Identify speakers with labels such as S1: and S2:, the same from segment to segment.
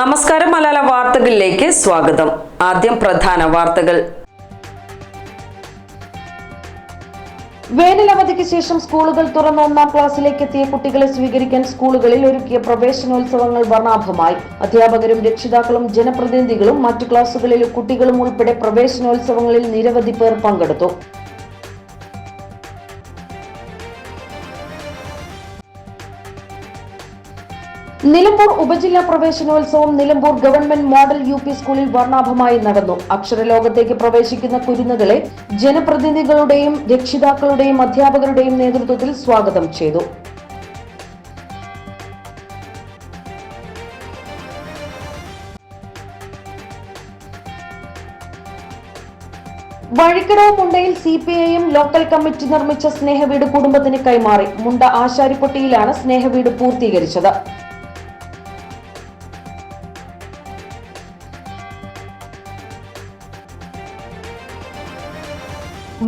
S1: നമസ്കാരം മലയാള വാർത്തകളിലേക്ക് സ്വാഗതം. ആദ്യം പ്രധാന വാർത്തകൾ.
S2: വേനലവധിക്ക് ശേഷം സ്കൂളുകൾ തുറന്ന ഒന്നാം ക്ലാസ്സിലേക്ക് എത്തിയ കുട്ടികളെ സ്വീകരിക്കാൻ സ്കൂളുകളിൽ ഒരുക്കിയ പ്രവേശനോത്സവങ്ങൾ വർണാഭമായി. അധ്യാപകരും രക്ഷിതാക്കളും ജനപ്രതിനിധികളും മറ്റു ക്ലാസുകളിലെ കുട്ടികളും ഉൾപ്പെടെ പ്രവേശനോത്സവങ്ങളിൽ നിരവധി പേർ പങ്കെടുത്തു. നിലമ്പൂർ ഉപജില്ലാ പ്രവേശനോത്സവം Nilambur government model U P സ്കൂളിൽ വർണാഭമായി നടന്നു. അക്ഷരലോകത്തേക്ക് പ്രവേശിക്കുന്ന കുരുന്നുകളെ ജനപ്രതിനിധികളുടെയും രക്ഷിതാക്കളുടെയും അധ്യാപകരുടെയും നേതൃത്വത്തിൽ സ്വാഗതം ചെയ്തു. Vazhikkadavu മുണ്ടയിൽ C P IM local committee നിർമ്മിച്ച സ്നേഹവീട് കുടുംബത്തിന് കൈമാറി. മുണ്ട ആശാരിപ്പട്ടിയിലാണ് സ്നേഹവീട് പൂർത്തീകരിച്ചത്.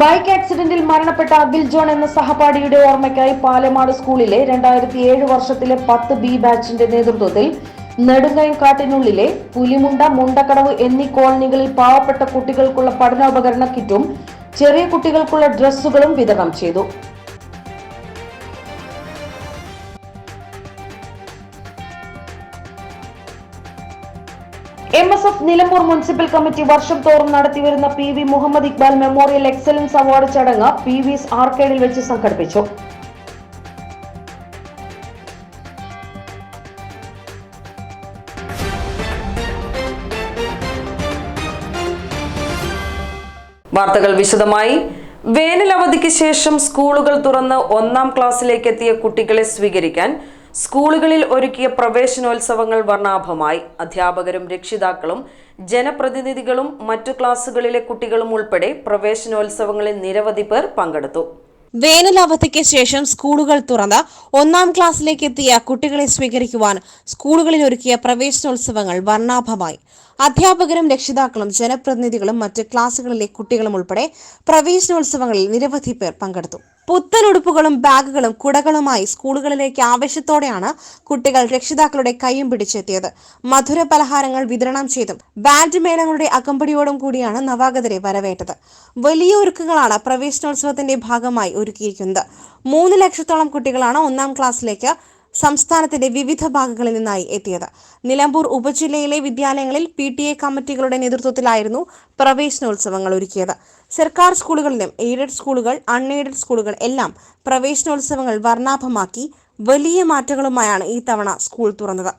S2: ബൈക്ക് ആക്സിഡന്റിൽ മരണപ്പെട്ട അഖിൽ ജോൺ എന്ന സഹപാഠിയുടെ ഓർമ്മയ്ക്കായി പാലമാട് സ്കൂളിലെ രണ്ടായിരത്തി ഏഴ് വർഷത്തിലെ പത്ത് ബി ബാച്ചിന്റെ നേതൃത്വത്തിൽ നെടുങ്കയം കാട്ടിനുള്ളിലെ പുലിമുണ്ട മുണ്ടക്കടവ് എന്നീ കോളനികളിൽ പാവപ്പെട്ട കുട്ടികൾക്കുള്ള പഠനോപകരണ കിറ്റും ചെറിയ കുട്ടികൾക്കുള്ള ഡ്രസ്സുകളും വിതരണം ചെയ്തു. M S F Nilambur municipal committee വർഷം തോറും നടത്തിവരുന്ന P V Muhammad Iqbal memorial excellence award ചടങ്ങ് പി വിസ് ആർക്കേഡിൽ വെച്ച് സംഘടിപ്പിച്ചു.
S1: വാർത്തകൾ വിശദമായി. വേനൽ അവധിക്ക് ശേഷം സ്കൂളുകൾ തുറന്ന് ഒന്നാം ക്ലാസ്സിലേക്ക് എത്തിയ കുട്ടികളെ സ്വീകരിക്കാൻ സ്കൂളുകളിൽ ഒരുക്കിയ പ്രവേശനോത്സവങ്ങൾ വർണാഭമായി. അധ്യാപകരും രക്ഷിതാക്കളും ജനപ്രതിനിധികളും മറ്റു ക്ലാസുകളിലെ കുട്ടികളും ഉൾപ്പെടെ പ്രവേശനോത്സവങ്ങളിൽ നിരവധി പേർ പങ്കെടുത്തു.
S3: വേനലവധിക്ക് ശേഷം സ്കൂളുകൾ തുറന്ന് ഒന്നാം ക്ലാസ്സിലേക്ക് എത്തിയ കുട്ടികളെ സ്വീകരിക്കുവാൻ സ്കൂളുകളിൽ ഒരുക്കിയ പ്രവേശനോത്സവങ്ങൾ വർണാഭമായി. അധ്യാപകരും രക്ഷിതാക്കളും ജനപ്രതിനിധികളും മറ്റ് ക്ലാസുകളിലെ കുട്ടികളും ഉൾപ്പെടെ പ്രവേശനോത്സവങ്ങളിൽ നിരവധി പേർ പങ്കെടുത്തു. പുത്തൻ ഉടുപ്പുകളും ബാഗുകളും കുടകളുമായി സ്കൂളുകളിലേക്ക് ആവേശത്തോടെയാണ് കുട്ടികൾ രക്ഷിതാക്കളുടെ കൈയും പിടിച്ചെത്തിയത്. മധുര പലഹാരങ്ങൾ വിതരണം ചെയ്തും ബാൻഡ് മേളങ്ങളുടെ അകമ്പടിയോടും കൂടിയാണ് നവാഗതരെ വരവേറ്റത്. വലിയ ഒരുക്കങ്ങളാണ് പ്രവേശനോത്സവത്തിന്റെ ഭാഗമായി ഒരുക്കിയിരിക്കുന്നത്. മൂന്ന് ലക്ഷത്തോളം കുട്ടികളാണ് ഒന്നാം ക്ലാസ്സിലേക്ക് സംസ്ഥാനത്തിന്റെ വിവിധ ഭാഗങ്ങളിൽ നിന്നായി എത്തിയത്. നിലമ്പൂർ ഉപജില്ലയിലെ വിദ്യാലയങ്ങളിൽ പി ടി എ കമ്മിറ്റികളുടെ നേതൃത്വത്തിലായിരുന്നു പ്രവേശനോത്സവങ്ങൾ ഒരുക്കിയത്. സർക്കാർ സ്കൂളുകളിലും എയ്ഡഡ് സ്കൂളുകൾ അൺഎയ്ഡഡ് സ്കൂളുകൾ എല്ലാം പ്രവേശനോത്സവങ്ങൾ വർണാഭമാക്കി വലിയ മാറ്റങ്ങളുമായാണ് ഈ തവണ സ്കൂൾ തുറന്നത്.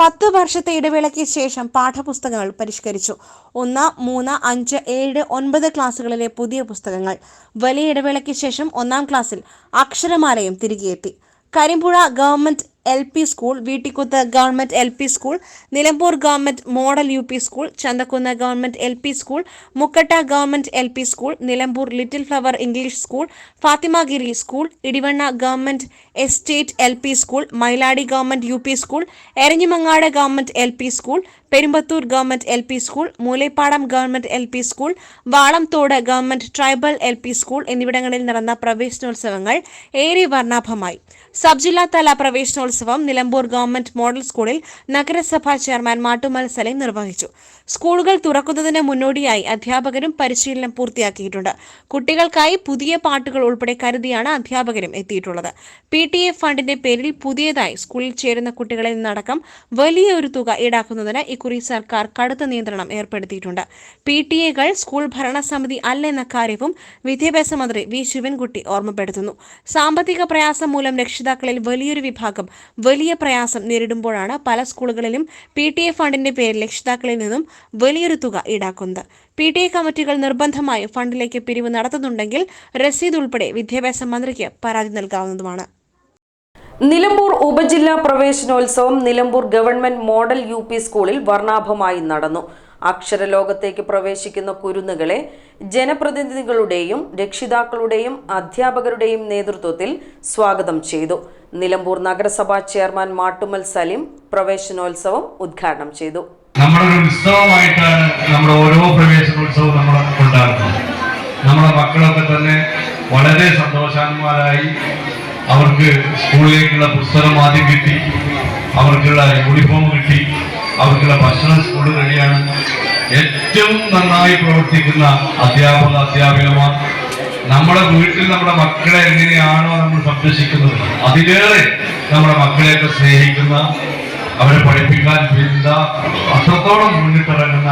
S3: പത്ത് വർഷത്തെ ഇടവേളയ്ക്ക് ശേഷം പാഠപുസ്തകങ്ങൾ പരിഷ്കരിച്ചു. ഒന്ന് മൂന്ന് അഞ്ച് ഏഴ് ഒൻപത് ക്ലാസ്സുകളിലെ പുതിയ പുസ്തകങ്ങൾ വലിയ ഇടവേളയ്ക്ക് ശേഷം ഒന്നാം ക്ലാസ്സിൽ അക്ഷരമാലയും തിരികെ എത്തി Karimpuzha government L P school Veettikkuth government L P school Nilambur government model U P school Chanthakkunnu government L P school Mukkatta government L P school Nilambur little flower English school Fathimagiri school Edivanna government estate L P school Mailadi government U P school Eranhimangad government L P school Perumbathur government L P school Moolepadam government L P school Valamthode government tribal L P school എന്നിവിടങ്ങളിൽ നടന്ന പ്രവേശനോത്സവങ്ങൾ ഏറെ വർണാഭമായി sub ജില്ലാതല പ്രവേശനോത്സവം Nilambur government model സ്കൂളിൽ നഗരസഭാ chairman Mattumal Saleem നിർവഹിച്ചു. സ്കൂളുകൾ തുറക്കുന്നതിന് മുന്നോടിയായി അധ്യാപകരും പരിശീലനം പൂർത്തിയാക്കിയിട്ടുണ്ട്. കുട്ടികൾക്കായി പുതിയ പാട്ടുകൾ ഉൾപ്പെടെ കരുതിയാണ് അധ്യാപകരും എത്തിയിട്ടുള്ളത്. പി ടി എ ഫണ്ടിന്റെ പേരിൽ പുതിയതായി സ്കൂളിൽ ചേരുന്ന കുട്ടികളിൽ നിന്നടക്കം വലിയ ഒരു തുക ഈടാക്കുന്നതിന് ഇക്കുറി സർക്കാർ കടുത്ത നിയന്ത്രണം ഏർപ്പെടുത്തിയിട്ടുണ്ട്. പി ടി എകൾ സ്കൂൾ ഭരണസമിതി അല്ലെന്ന കാര്യവും വിദ്യാഭ്യാസ മന്ത്രി വി ശിവൻകുട്ടി ഓർമ്മപ്പെടുത്തുന്നു. സാമ്പത്തിക പ്രയാസം മൂലം രക്ഷിതാക്കളിൽ വലിയൊരു വിഭാഗം വലിയ പ്രയാസം നേരിടുമ്പോഴാണ് പല സ്കൂളുകളിലും പി ടി എ ഫണ്ടിന്റെ പേരിൽ രക്ഷിതാക്കളിൽ നിന്നും വലിയൊരു തുക ഈടാക്കുന്നത്. പി ടി എ കമ്മിറ്റികൾ നിർബന്ധമായി ഫണ്ടിലേക്ക് പിരിവ് നടത്തുന്നുണ്ടെങ്കിൽ രസീത് ഉൾപ്പെടെ വിദ്യാഭ്യാസ മന്ത്രിക്ക് പരാതി നൽകാവുന്നതുമാണ്.
S1: നിലമ്പൂർ ഉപജില്ലാ പ്രവേശനോത്സവം Nilambur government model U P സ്കൂളിൽ വർണാഭമായി നടന്നു. അക്ഷരലോകത്തേക്ക് പ്രവേശിക്കുന്ന കുരുന്നുകളെ ജനപ്രതിനിധികളുടെയും രക്ഷിതാക്കളുടെയും അധ്യാപകരുടെയും നേതൃത്വത്തിൽ സ്വാഗതം ചെയ്തു. നിലമ്പൂർ നഗരസഭാ ചെയർമാൻ മാട്ടുമൽ സലീം പ്രവേശനോത്സവം ഉദ്ഘാടനം ചെയ്തു.
S4: നമ്മളൊരു ഉത്സവമായിട്ടാണ് നമ്മുടെ ഓരോ പ്രവേശനോത്സവവും നമ്മൾ ഉണ്ടാക്കുന്നത്. നമ്മുടെ മക്കളൊക്കെ തന്നെ വളരെ സന്തോഷാന്മാരായി അവർക്ക് സ്കൂളിലേക്കുള്ള പുസ്തകം ആദ്യം കിട്ടി അവർക്കുള്ള യൂണിഫോം കിട്ടി അവർക്കുള്ള ഭക്ഷണം സ്കൂളിൽ റെഡിയാണ് ഏറ്റവും നന്നായി പ്രവർത്തിക്കുന്ന അധ്യാപക അധ്യാപികമാർ നമ്മുടെ വീട്ടിൽ നമ്മുടെ മക്കളെ എങ്ങനെയാണോ നമ്മൾ സംരക്ഷിക്കുന്നത് അതിലേറെ നമ്മുടെ മക്കളെയൊക്കെ സ്നേഹിക്കുന്ന അവരെ പഠിപ്പിക്കാൻ ചിന്ത അത്രത്തോളം മുന്നിട്ടിറങ്ങുന്ന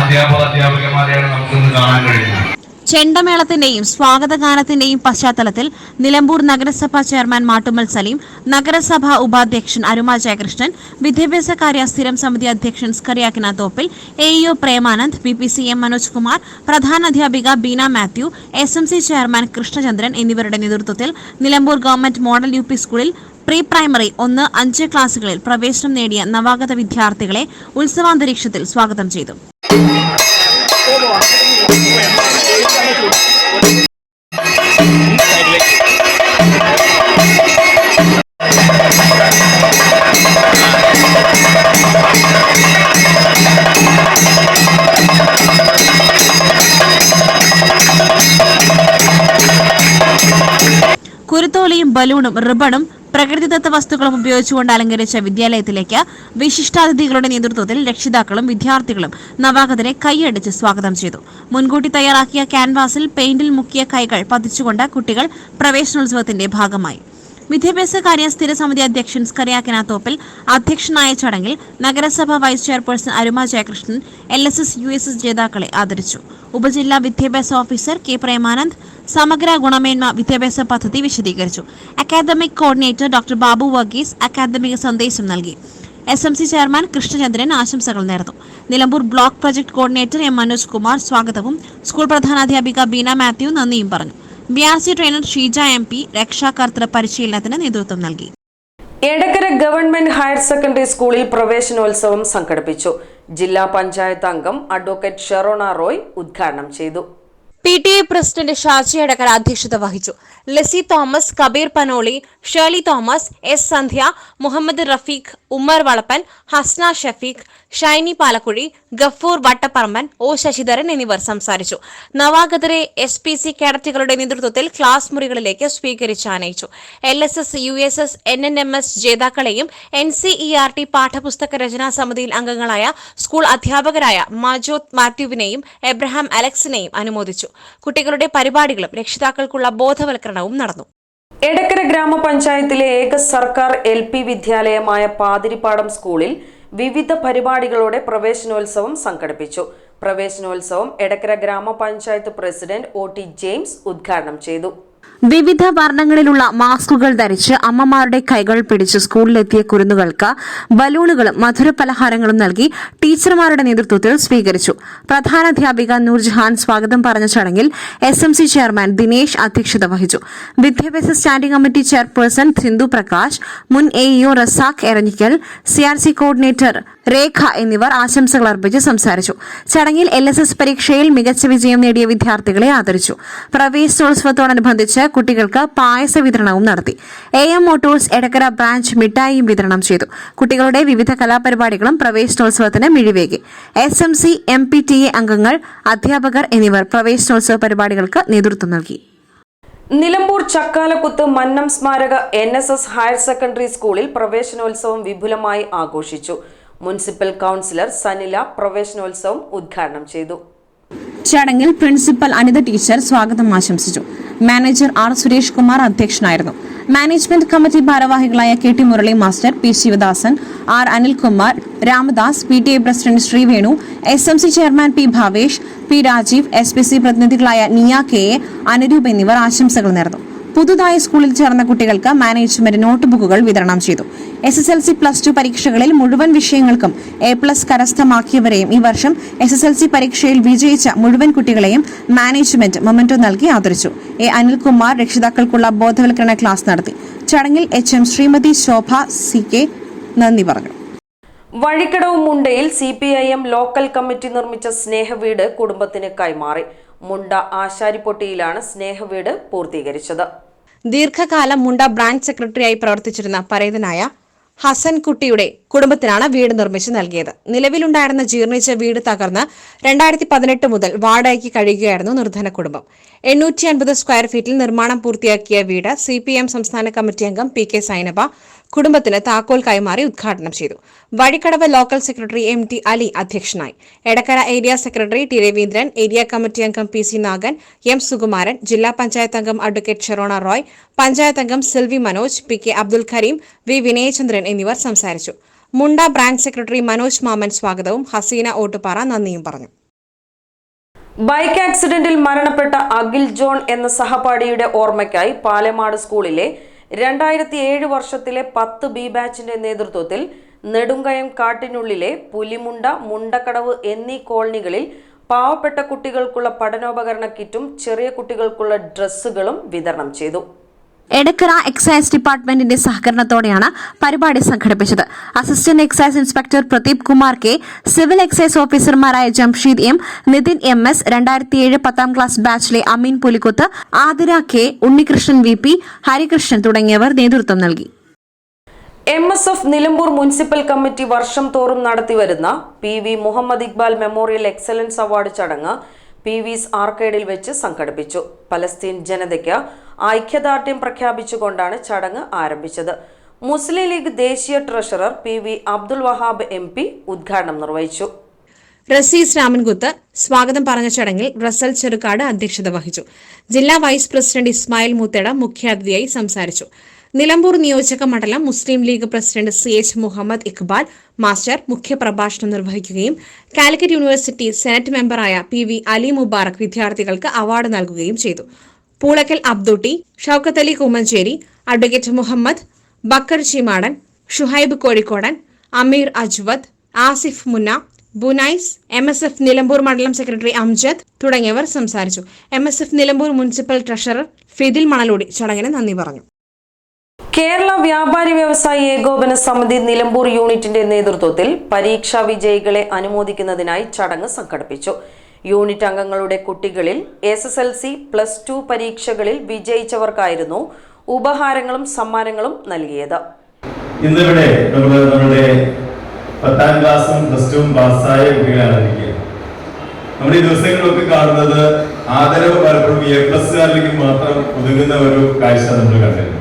S4: അധ്യാപക അധ്യാപകന്മാരെയാണ് നമുക്കിന്ന് കാണാൻ കഴിയുന്നത്.
S3: ചെണ്ടമേളത്തിന്റെയും സ്വാഗതഗാനത്തിന്റെയും പശ്ചാത്തലത്തിൽ നിലമ്പൂർ നഗരസഭാ ചെയർമാൻ മാട്ടുമ്മൽ സലീം നഗരസഭാ ഉപാധ്യക്ഷൻ അരുമ ജയകൃഷ്ണൻ വിദ്യാഭ്യാസ കാര്യ സ്ഥിരം സമിതി അധ്യക്ഷൻ Skariyakina Thoppil A E O Premanand B P C M Manoj Kumar പ്രധാനാധ്യാപിക Beena Mathew S M C chairman Krishnachandran എന്നിവരുടെ നേതൃത്വത്തിൽ Nilambur government model U P സ്കൂളിൽ പ്രീ പ്രൈമറി ഒന്ന് അഞ്ച് ക്ലാസുകളിൽ പ്രവേശനം നേടിയ നവാഗത വിദ്യാർത്ഥികളെ ഉത്സവാന്തരീക്ഷത്തിൽ സ്വാഗതം ചെയ്തു. ബലൂണും റിബണും പ്രകൃതിദത്ത വസ്തുക്കളും ഉപയോഗിച്ചുകൊണ്ട് അലങ്കരിച്ച വിദ്യാലയത്തിലേക്ക് വിശിഷ്ടാതിഥികളുടെ നേതൃത്വത്തിൽ രക്ഷിതാക്കളും വിദ്യാർത്ഥികളും നവാഗതരെ കൈയടിച്ച് സ്വാഗതം ചെയ്തു. മുൻകൂട്ടി തയ്യാറാക്കിയ ക്യാൻവാസിൽ പെയിന്റിൽ മുക്കിയ കൈകൾ പതിച്ചുകൊണ്ട് കുട്ടികൾ പ്രവേശനോത്സവത്തിന്റെ ഭാഗമായി. വിദ്യാഭ്യാസ കാര്യ സ്ഥിര സമിതി അധ്യക്ഷൻ സ്കറിയാക്കിന അധ്യക്ഷനായ ചടങ്ങിൽ നഗരസഭ vice chairperson Aruma Jayakrishnan L S S U S S ജേതാക്കളെ ആദരിച്ചു. ഉപജില്ലാ വിദ്യാഭ്യാസ ഓഫീസർ കെ പ്രേമാനന്ദ് സമഗ്ര ഗുണമേന്മ വിദ്യാഭ്യാസ പദ്ധതി വിശദീകരിച്ചു. Academic coordinator doctor Babu Varghese അക്കാദമിക സന്ദേശം നൽകി. S M C chairman Krishnachandran ആശംസകൾ നേർന്നു. Nilambur block project coordinator M Manoj Kumar സ്വാഗതവും. സ്കൂൾ പ്രധാനാധ്യാപിക ബീന മാത്യു നന്ദിയും പറഞ്ഞു. B R C trainer Sheeja M P രക്ഷാകർത്തൃ പരിശീലനത്തിന് നേതൃത്വം നൽകി.
S1: എടക്കര ഗവൺമെന്റ് ഹയർ സെക്കൻഡറി സ്കൂളിൽ പ്രവേശനോത്സവം സംഘടിപ്പിച്ചു. ജില്ലാ പഞ്ചായത്ത് അംഗം അഡ്വക്കേറ്റ് ഷെറോണ റോയ് ഉദ്ഘാടനം ചെയ്തു.
S3: P T A president Shaji Adakkal അധ്യക്ഷത വഹിച്ചു. ലസി തോമസ് കബീർ പനോളി ഷേർലി തോമസ് എസ് സന്ധ്യ മുഹമ്മദ് റഫീഖ് ഉമ്മർ വളപ്പൻ ഹസ്ന ഷഫീഖ് ഷൈനി പാലക്കുഴി ഗഫൂർ വട്ടപ്പറമ്പൻ ഒ ശശിധരൻ എന്നിവർ സംസാരിച്ചു. നവാഗതരെ എസ് പി സി കേഡറ്റുകളുടെ നേതൃത്വത്തിൽ ക്ലാസ് മുറികളിലേക്ക് സ്വീകരിച്ച് ആനയിച്ചു. L S S U S S N M M S ജേതാക്കളെയും N C E R T പാഠപുസ്തക രചനാ സമിതിയിൽ അംഗങ്ങളായ സ്കൂൾ അധ്യാപകരായ മാജോത് മാത്യുവിനെയും എബ്രഹാം അലക്സിനെയും അനുമോദിച്ചു. കുട്ടികളുടെ പരിപാടികളും രക്ഷിതാക്കൾക്കുള്ള ബോധവൽക്കരണവും നടന്നു.
S1: എടക്കര ഗ്രാമപഞ്ചായത്തിലെ ഏക സർക്കാർ എൽ പി വിദ്യാലയമായ പാതിരിപ്പാടം സ്കൂളിൽ വിവിധ പരിപാടികളോടെ പ്രവേശനോത്സവം സംഘടിപ്പിച്ചു. പ്രവേശനോത്സവം എടക്കര ഗ്രാമപഞ്ചായത്ത് പ്രസിഡന്റ് ഒ ടി ജെയിംസ് ഉദ്ഘാടനം ചെയ്തു.
S3: വിവിധ വർണങ്ങളിലുള്ള മാസ്കുകൾ ധരിച്ച് അമ്മമാരുടെ കൈകൾ പിടിച്ച് സ്കൂളിലെത്തിയ കുരുന്നുകൾക്ക് ബലൂണുകളും മധുര പലഹാരങ്ങളും നൽകി ടീച്ചർമാരുടെ നേതൃത്വത്തിൽ സ്വീകരിച്ചു. പ്രധാനാധ്യാപിക നൂർജഹാൻ സ്വാഗതം പറഞ്ഞ ചടങ്ങിൽ S M C chairman Dinesh അധ്യക്ഷത വഹിച്ചു. വിദ്യാഭ്യാസ standing committee chairperson Sindhu Prakash മുൻ A E O Razak Eranhikkal C R C coordinator Rekha എന്നിവർ ആശംസകൾ അർപ്പിച്ച് സംസാരിച്ചു. ചടങ്ങിൽ എൽ പരീക്ഷയിൽ മികച്ച വിജയം നേടിയ വിദ്യാർത്ഥികളെ ആദരിച്ചു. പ്രവേശനോത്സവത്തോടനുബന്ധിച്ച് കുട്ടികൾക്ക് പായസ വിതരണവും നടത്തി. A M motors Edakkara branch മിഠായിയും വിതരണം ചെയ്തു. കുട്ടികളുടെ വിവിധ കലാപരിപാടികളും പ്രവേശനോത്സവത്തിന് മിഴിവേകി. S M C M P T A അംഗങ്ങൾ അധ്യാപകർ എന്നിവർ പ്രവേശനോത്സവ പരിപാടികൾക്ക് നേതൃത്വം നൽകി.
S1: നിലമ്പൂർ ചക്കാലക്കുത്ത് മന്നം സ്മാരക N S S higher secondary സ്കൂളിൽ പ്രവേശനോത്സവം വിപുലമായി ആഘോഷിച്ചു. മുനിസിപ്പൽ കൗൺസിലർ സനില പ്രവേശനോത്സവം ഉദ്ഘാടനം ചെയ്തു.
S3: ചടങ്ങിൽ പ്രിൻസിപ്പൽ അനിത ടീച്ചർ സ്വാഗതം ആശംസിച്ചു. മാനേജർ ആർ സുരേഷ് കുമാർ അധ്യക്ഷനായിരുന്നു. മാനേജ്മെന്റ് കമ്മിറ്റി ഭാരവാഹികളായ K T Murali master P Sivadasan R Anilkumar Ramadas P T A president Sreevenu S M C chairman P Bhavesh P Rajeev S P C പ്രതിനിധികളായ Niya K A Anuroop എന്നിവർ ആശംസകൾ നേർന്നു. പുതുതായി സ്കൂളിൽ ചേർന്ന കുട്ടികൾക്ക് management നോട്ട്ബുക്കുകൾ വിതരണം ചെയ്തു. S S L C plus two പരീക്ഷകളിൽ മുഴുവൻ വിഷയങ്ങൾക്കും എ പ്ലസ് കരസ്ഥമാക്കിയവരെയും ഈ വർഷം എസ് എസ് എൽ സി പരീക്ഷയിൽ വിജയിച്ച മുഴുവൻ കുട്ടികളെയും മാനേജ്മെന്റ് മൊമെന്റോ നൽകി ആദരിച്ചു. എ അനിൽകുമാർ രക്ഷിതാക്കൾക്കുള്ള ബോധവൽക്കരണ ക്ലാസ് നടത്തി. ചടങ്ങിൽ H M Shrimati Shobha C K നന്ദി പറഞ്ഞു.
S1: Vazhikkadavu മുണ്ടയിൽ C P I M local committee നിർമ്മിച്ച സ്നേഹവീട് കുടുംബത്തിന് കൈമാറി. മുണ്ട ആശാരിപ്പൊട്ടിയിലാണ് സ്നേഹവീട് പൂർത്തീകരിച്ചത്.
S3: ദീർഘകാലം മുണ്ട ബ്രാഞ്ച് സെക്രട്ടറിയായി പ്രവർത്തിച്ചിരുന്ന പരേതനായ ഹസൻ കുട്ടിയുടെ കുടുംബത്തിനാണ് വീട് നിർമ്മിച്ച് നൽകിയത്. നിലവിലുണ്ടായിരുന്ന ജീർണിച്ച വീട് തകർന്ന് രണ്ടായിരത്തി പതിനെട്ട് മുതൽ വാടകയ്ക്ക് കഴിയുകയായിരുന്നു നിർധന കുടുംബം. എണ്ണൂറ്റി അൻപത് സ്ക്വയർ ഫീറ്റിൽ നിർമ്മാണം പൂർത്തിയാക്കിയ വീട് സി പി എം സംസ്ഥാന കമ്മിറ്റി അംഗം പി കെ സൈനബ കുടുംബത്തിന് താക്കോൽ കൈമാറി ഉദ്ഘാടനം ചെയ്തു. Vazhikkadavu local secretary M T Ali അധ്യക്ഷനായി. Edakkara area secretary T Raveendran area committee അംഗം P C Nagan M Sukumaran ജില്ലാ പഞ്ചായത്ത് അംഗം അഡ്വക്കേറ്റ് ഷെറോണ റോയ് പഞ്ചായത്ത് അംഗം Silvi Manoj P K Abdul Kareem V Vinayachandran എന്നിവർ സംസാരിച്ചു. മുണ്ട ബ്രാഞ്ച് സെക്രട്ടറി മനോജ് മാമൻ സ്വാഗതവും ഹസീന ഓട്ടുപാറ നന്ദിയും പറഞ്ഞു.
S1: ബൈക്ക് ആക്സിഡന്റിൽ മരണപ്പെട്ട അഖിൽ ജോൺ എന്ന സഹപാഠിയുടെ ഓർമ്മയ്ക്കായി പാലമാട് സ്കൂളിലെ രണ്ടായിരത്തി ഏഴ് വർഷത്തിലെ പത്ത് ബി ബാച്ചിന്റെ നേതൃത്വത്തിൽ നെടുങ്കയം കാട്ടിനുള്ളിലെ പുലിമുണ്ട മുണ്ടക്കടവ് എന്നീ കോളനികളിൽ പാവപ്പെട്ട കുട്ടികൾക്കുള്ള പഠനോപകരണ കിറ്റും ചെറിയ കുട്ടികൾക്കുള്ള ഡ്രസ്സുകളും വിതരണം ചെയ്തു.
S3: എടക്കര എക്സൈസ് ഡിപ്പാർട്ട്മെന്റിന്റെ സഹകരണത്തോടെയാണ് പരിപാടി സംഘടിപ്പിച്ചത്. Assistant excise inspector Pradeep Kumar K civil excise ഓഫീസർമാരായ Jamsheed M Nithin M S രണ്ടായിരത്തി ഏഴ് പത്താം class ബാച്ചിലെ Ameen Pulikkuth Athira K Unnikrishnan V P Harikrishnan തുടങ്ങിയവർ നേതൃത്വം നൽകി.
S1: M S F Nilambur municipal committee വർഷം തോറും നടത്തിവരുന്ന P V Muhammad Iqbal memorial excellence award ചടങ്ങ് പി വിസ് ആർക്കേഡിൽ വെച്ച് സംഘടിപ്പിച്ചു. പലസ്തീൻ ജനതയ്ക്ക് ഐക്യദാർഢ്യം പ്രഖ്യാപിച്ചുകൊണ്ടാണ് ചടങ്ങ് ആരംഭിച്ചത്. മുസ്ലിം ലീഗ് ദേശീയ treasurer P V Abdul Wahab M P ഉദ്ഘാടനം നിർവഹിച്ചു.
S3: റസീസ് രാമൻകുത്ത് സ്വാഗതം പറഞ്ഞ ചടങ്ങിൽ റസൽ ചെറുക്കാട് അധ്യക്ഷത വഹിച്ചു. ജില്ലാ വൈസ് പ്രസിഡന്റ് ഇസ്മായിൽ മുത്തേട മുഖ്യാതിഥിയായി സംസാരിച്ചു. നിലമ്പൂർ നിയോജക മണ്ഡലം Muslim League president C H Muhammad Iqbal master മുഖ്യപ്രഭാഷണം നിർവഹിക്കുകയും കാലിക്കറ്റ് യൂണിവേഴ്സിറ്റി സെനറ്റ് മെമ്പറായ പി വി അലി മുബാറക് വിദ്യാർത്ഥികൾക്ക് അവാർഡ് നൽകുകയും ചെയ്തു. Poolakkal Abdutty Shoukath Ali Kummanchery advocate Muhammad Bakkar Chimadan Shuhaib Kozhikodan Ameer Ajwad Asif Munna Bunais M S F Nilambur മണ്ഡലം secretary Amjad തുടങ്ങിയവർ സംസാരിച്ചു. M S F Nilambur municipal treasurer Fidil Manaloodi ചടങ്ങിന് നന്ദി പറഞ്ഞു.
S1: കേരള വ്യാപാരി വ്യവസായി ഏകോപന സമിതി നിലമ്പൂർ യൂണിറ്റിന്റെ നേതൃത്വത്തിൽ പരീക്ഷാ വിജയികളെ അനുമോദിക്കുന്നതിനായി ചടങ്ങ് സംഘടിപ്പിച്ചു. യൂണിറ്റ് അംഗങ്ങളുടെ കുട്ടികളിൽ S S L C plus two പരീക്ഷകളിൽ വിജയിച്ചവർക്കായിരുന്നു ഉപഹാരങ്ങളും സമ്മാനങ്ങളും നൽകിയത്.
S5: ഇന്നിവിടെ നമ്മുടെ പത്താം ക്ലാസ്സും പ്ലസ് ടുവും പാസ്സായ കുട്ടികളാണ് നമ്മൾ ഈ ദിവസങ്ങളിലൊക്കെ കാണുന്നത് ആദരവ് പലപ്പോഴും എ പ്ലസ്സുകാരിലേക്ക് മാത്രം ഒതുങ്ങുന്ന ഒരു കാഴ്ച നമ്മൾ കണ്ടിരുന്നു.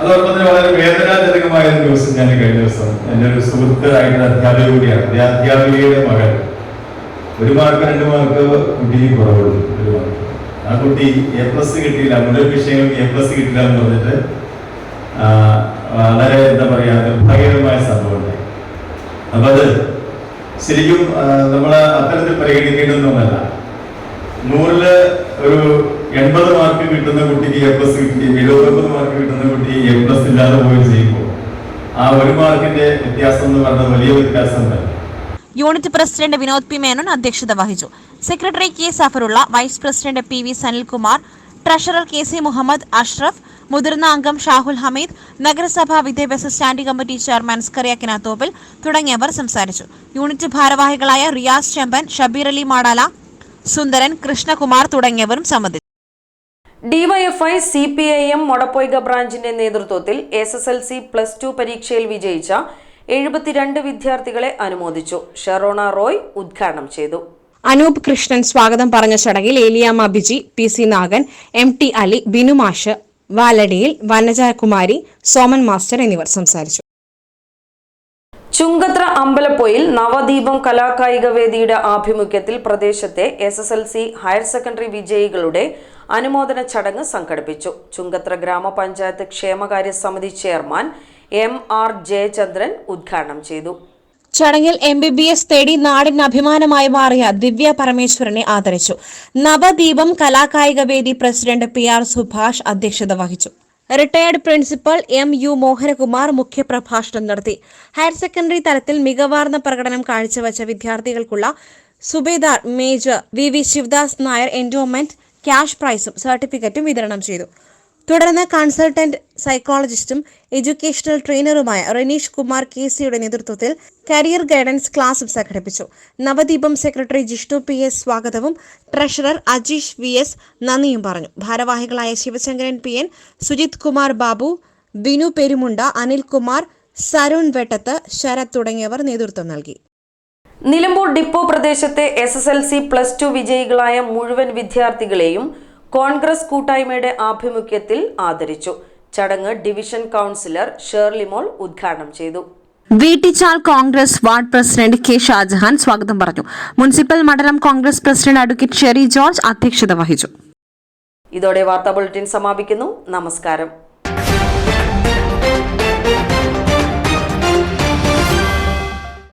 S5: അതോടൊപ്പം തന്നെ വളരെ വേദനാജനകമായ ഒരു ദിവസം ഞാൻ കഴിഞ്ഞ ദിവസം എന്റെ ഒരു സുഹൃത്ത് ആയിട്ടുള്ള അധ്യാപിക കൂടിയാണ് അധ്യാപികയുടെ മകൻ ഒരു മാർക്ക് രണ്ട് മാർക്ക് കുട്ടിക്ക് കുറവുള്ളൂ ഒരു മാർക്ക്. ആ കുട്ടി എ പ്ലസ് കിട്ടിയില്ല. മുഴുവൻ വിഷയങ്ങൾക്ക് എ പ്ലസ് കിട്ടില്ല എന്ന് പറഞ്ഞിട്ട് വളരെ എന്താ പറയാ നിർഭാഗ്യകരമായ സംഭവം അപ്പൊ അത് ശരിക്കും നമ്മൾ അത്തരത്തിൽ പരിഗണിക്കേണ്ടതൊന്നുമല്ല. നൂറിൽ ഒരു എൺപത് മാർക്ക് കിട്ടുന്ന കുട്ടിക്ക് എ പ്ലസ് കിട്ടി എഴുപത്തൊമ്പത് മാർക്ക് കിട്ടുന്ന കുട്ടി എ പ്ലസ് ഇല്ലാതെ പോയി ചെയ്യുമ്പോൾ ആ ഒരു മാർക്കിന്റെ വ്യത്യാസം എന്ന് പറഞ്ഞാൽ വലിയ വ്യത്യാസം തന്നെ
S3: unit president Vinod P Menon അധ്യക്ഷത വഹിച്ചു. Secretary K Zafarulla vice president P V Sanilkumar treasurer K C Muhammad Ashraf മുതിർന്ന അംഗം ഷാഹുൽ ഹമീദ് നഗരസഭാ വിദ്യാഭ്യാസ standing committee chairman Skariya Kinathoppil തുടങ്ങിയവർ സംസാരിച്ചു. യൂണിറ്റ് ഭാരവാഹികളായ റിയാസ് ചെമ്പൻ ഷബീർ അലി മാടാല സുന്ദരൻ കൃഷ്ണകുമാർ തുടങ്ങിയവരും സംബന്ധിച്ചു.
S1: D Y F I C P I M Modapoika ബ്രാഞ്ചിന്റെ നേതൃത്വത്തിൽ S S L C plus two പരീക്ഷയിൽ വിജയിച്ച എഴുപത്തിരണ്ട് വിദ്യാർത്ഥികളെ അനുമോദിച്ചു. ഷെറോണ റോയ് ഉദ്ഘാടനം ചെയ്തു.
S3: അനൂപ് കൃഷ്ണൻ സ്വാഗതം പറഞ്ഞ ചടങ്ങിൽ Eliyamma Biji P C Nagan M T Ali Binu മാഷ് വാലടിയിൽ വനജകുമാരി സോമൻ മാസ്റ്റർ എന്നിവർ സംസാരിച്ചു.
S1: ചുങ്കത്ര അമ്പലപ്പൊയിൽ നവദീപം കലാകായിക വേദിയുടെ ആഭിമുഖ്യത്തിൽ പ്രദേശത്തെ S S L C higher secondary വിജയികളുടെ അനുമോദന ചടങ്ങ് സംഘടിപ്പിച്ചു. ചുങ്കത്ര ഗ്രാമപഞ്ചായത്ത് ക്ഷേമകാര്യ സമിതി ചെയർമാൻ എം ആർ ജയചന്ദ്രൻ ഉദ്ഘാടനം ചെയ്തു.
S3: ചടങ്ങിൽ എം ബി ബി എസ് തേടി നാടിന് അഭിമാനമായി മാറിയ ദിവ്യ പരമേശ്വരനെ ആദരിച്ചു. നവദീപം കലാകായിക വേദി പ്രസിഡന്റ് പി ആർ സുഭാഷ് അധ്യക്ഷത വഹിച്ചു. Retired principal M U Mohanakumar മുഖ്യപ്രഭാഷണം നടത്തി. ഹയർ സെക്കൻഡറി തലത്തിൽ മികവാർന്ന പ്രകടനം കാഴ്ചവെച്ച വിദ്യാർത്ഥികൾക്കുള്ള Subedar major V V Sivadas Nair endowment cash പ്രൈസും സർട്ടിഫിക്കറ്റും വിതരണം ചെയ്തു. തുടർന്ന് കൺസൾട്ടന്റ് സൈക്കോളജിസ്റ്റും എഡ്യൂക്കേഷണൽ ട്രെയിനറുമായ റനീഷ് കുമാർ കെ സിയുടെ നേതൃത്വത്തിൽ കരിയർ ഗൈഡൻസ് ക്ലാസും സംഘടിപ്പിച്ചു. Navadeepam secretary Jishnu P S സ്വാഗതവും ട്രഷറർ അജീഷ് വി എസ് നന്ദിയും പറഞ്ഞു. ഭാരവാഹികളായ ശിവശങ്കരൻ പി എൻ സുജിത് കുമാർ ബാബു ബിനു പെരുമുണ്ട അനിൽകുമാർ സരുൺ വെട്ടത്ത് ശരത് തുടങ്ങിയവർ നേതൃത്വം നൽകി.
S1: നിലമ്പൂർ ഡിപ്പോ പ്രദേശത്തെ S S L C plus two വിജയികളായ മുഴുവൻ വിദ്യാർത്ഥികളെയും കോൺഗ്രസ് കൂട്ടായ്മയുടെ ആഭിമുഖ്യത്തിൽ ആദരിച്ചു. ചടങ്ങ് ഡിവിഷൻ കൗൺസിലർ ഷേർലിമോൾ ഉദ്ഘാടനം ചെയ്തു.
S3: Veettichal Congress ward president K Shajahan സ്വാഗതം പറഞ്ഞു. മുനിസിപ്പൽ മണ്ഡലം കോൺഗ്രസ് പ്രസിഡന്റ് അഡ്വക്കേറ്റ് ഷെറി ജോർജ് അധ്യക്ഷത വഹിച്ചു.
S1: ഇതോടെ വാർത്താ ബുള്ളറ്റിൻ സമാപിക്കുന്നു. നമസ്കാരം.